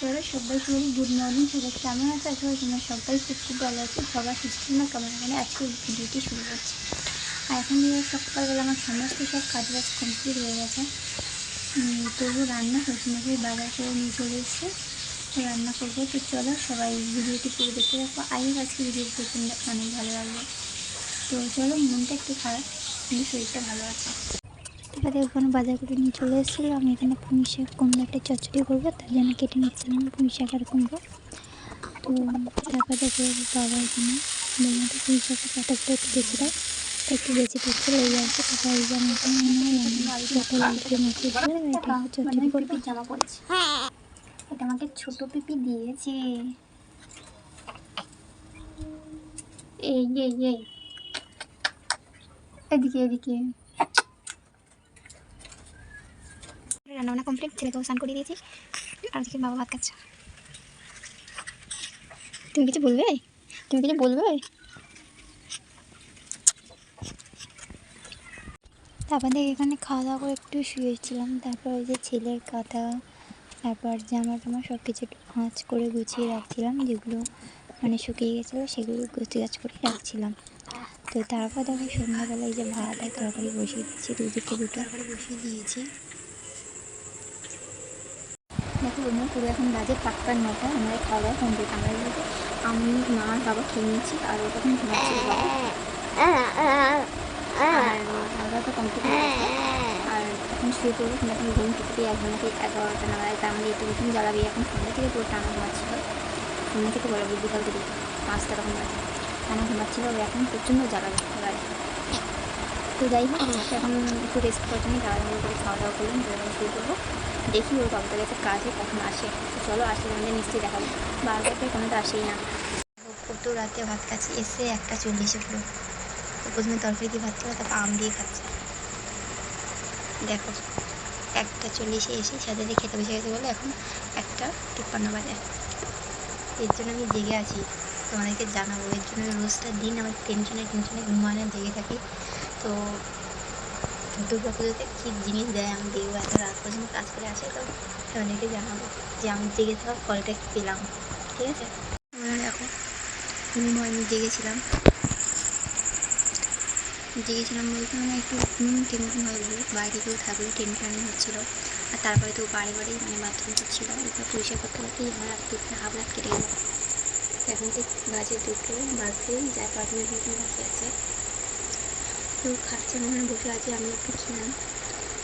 চলো সবাই সবাই গুড মর্নিং, সবাই কেমন আছে? আসলে তোমরা সবাই খুব খুব ভালো আছো। সবার সুস্থ না? কেমন? এখানে আজকে ভিডিওটি শুরু করছি। আর এখন সকালবেলা আমার সমস্ত সব কাজ বাজ কমপ্লিট হয়ে গেছে। তবু রান্না শ্বশুরমশাই বাজার করে নিয়ে চলে এসছে। রান্না করব। তো চলো সবাই ভিডিওটি পুরো দেখতে রাখো হোপ আজকে ভিডিওটি দেখতে অনেক ভালো লাগবে। তো চলো মনটা একটু খারাপ, কিন্তু শরীরটা ভালো আছে। তারপরে ওখানে বাজার করে নিয়ে চলে এসেছিল। আমি এখানে পুঁই শাক কুমড়ো একটা চচ্চড়ি করব তার জন্য কেটে নিচ্ছিলাম পুঁই শাক আর কুমড়ো। তো তারপরে দেখে বাবা এখানে বললাম পুঁই শাকের পাতাটা একটু বেশি দাও। তা একটু বেশি করতে লেগে যাচ্ছে তারপর এই যে আমি এখানে পটল আলুকে মেখে দিয়ে এটা চচ্চড়ি করব জামা পড়েছে। এটা আমাকে ছোট পিপি দিয়েছে। এই এই এই। এদিকে এদিকে। রান্নাবান্না কমপ্লিট ছেলেকেও স্নান করে দিয়েছি আর ওদিকে বাবা ভাত খাচ্ছে। তুমি কিছু বলবে? তুমি কিছু বলবে? তারপর দেখে এখানে খাওয়া দাওয়া করে একটু শুয়েছিলাম। তারপর ওই যে ছেলের কাঁথা, তারপর জামা টামা সব কিছু একটু ভাঁজ করে গুছিয়ে রাখছিলাম। যেগুলো মানে শুকিয়ে গেছিল, সেগুলো গুছিয়ে গাছ করে রাখছিলাম। তো তারপর দেখো সন্ধ্যাবেলায় যে ভাত আর তরকারি বসিয়ে দিয়েছি, দুদিকে দুটো। বসিয়ে দিয়েছি দেখো বন্ধুরা পুরো এখন বাজে পাক্কার নটা, আমরা খাওয়া দাওয়া কমপ্লিট আমরা আমি, মা আর বাবা খেয়ে নিয়েছি, আর ও তখন ঘুমাচ্ছিল বাবা। আর দাওয়া তো কমপ্লিট আর এখন শুয়ে পড়ব, কিন্তু এখন ঘুম থেকে এক ঘণ্টা এগারোটা নাগাদ, তার মানে একটু ঘুম জ্বালাবি এখন সন্ধ্যা থেকে পুরো টানা ঘুমাচ্ছিল। সন্ধ্যা থেকে বলা বিকাল থেকে পাঁচটা তখন বাজে। টানা ঘুমাচ্ছিল এখন প্রচণ্ড জ্বালাবে তো যাই হোক, এখন একটু রেস্ট করার জন্য তাড়াতাড়ি করে খাওয়া দাওয়া করলাম তারপরে শুয়ে পড়ব দেখি ওর বাবার কাছে কাজে কখন আসে। চলো, আসলে আমাদের নিশ্চয়ই দেখাবো। করে কোনো তো আসেই না। কত রাতে ভাত খাচ্ছি, এসে একটা চল্লিশে পুরো তো প্রথমে তরকারি দিয়ে ভাত খাবে, তারপর আম দিয়ে খাচ্ছে। দেখো, একটা চল্লিশে এসে সাথে খেতে বসে গেছে বলে এখন একটা তিপ্পান্ন বাজে এর জন্য আমি জেগে আছি। তোমাদেরকে জানাব, এর জন্য রোজটা দিন আমার টেনশনে টেনশনে ঘুমানো জেগে থাকি। তো দুর্গা পুজোতে কী জিনিস দেয় আমি দেখব এত রাত পর্যন্ত কাজ করে আসে, তো তোমাদেরকে জানাব যে আমি জেগে থাকা ফলটা পেলাম, ঠিক আছে? দেখো ঘুম হয়নি জেগেছিলাম। জেগেছিলাম বলতে মানে একটু ঘুম টেনশন হয়ে গেলো, বাইরে কেউ থাকলে টেনশন হচ্ছিল। আর তারপরে তো বাড়ি বাড়ি মানে বাথরুম করছিল, এরপর পরিষ্কার করতে করতেই আমার রাত্রি হাফ রাত কেটে গেলো। এখন তো বাজে দুটো বাজে যা পাঁচ মিনিট মতন বাকি আছে। তো খাচ্ছে মনে হয় বসে আছে আমি একটু খেলাম।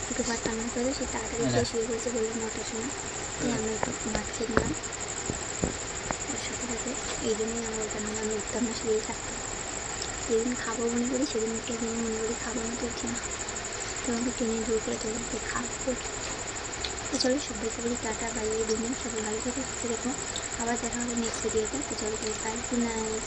একটু ভাত রান্না করে সে তাড়াতাড়ি খেয়ে শুয়ে পড়েছে বললাম নটার সময় তাই আমরা একটু ভাত খেয়ে নিলাম। ওর সাথে সাথে এই জন্যই আমার ওটা নাম আমি উঠতাম না শুয়েই থাকতাম যেদিন খাব মনে করি সেদিন উঠে দিন মনে করি খাব না তো উঠি না? তো আমাকে টেনে দূর করে তোলাকে খাব। তো চলো সবাই সবাই টাটা বাই গুড নাইট সবাই ভালো থেকে দেখো আবার দেখা হবে নেক্সট ভিডিওতে তো। চলো বাই গুড নাইট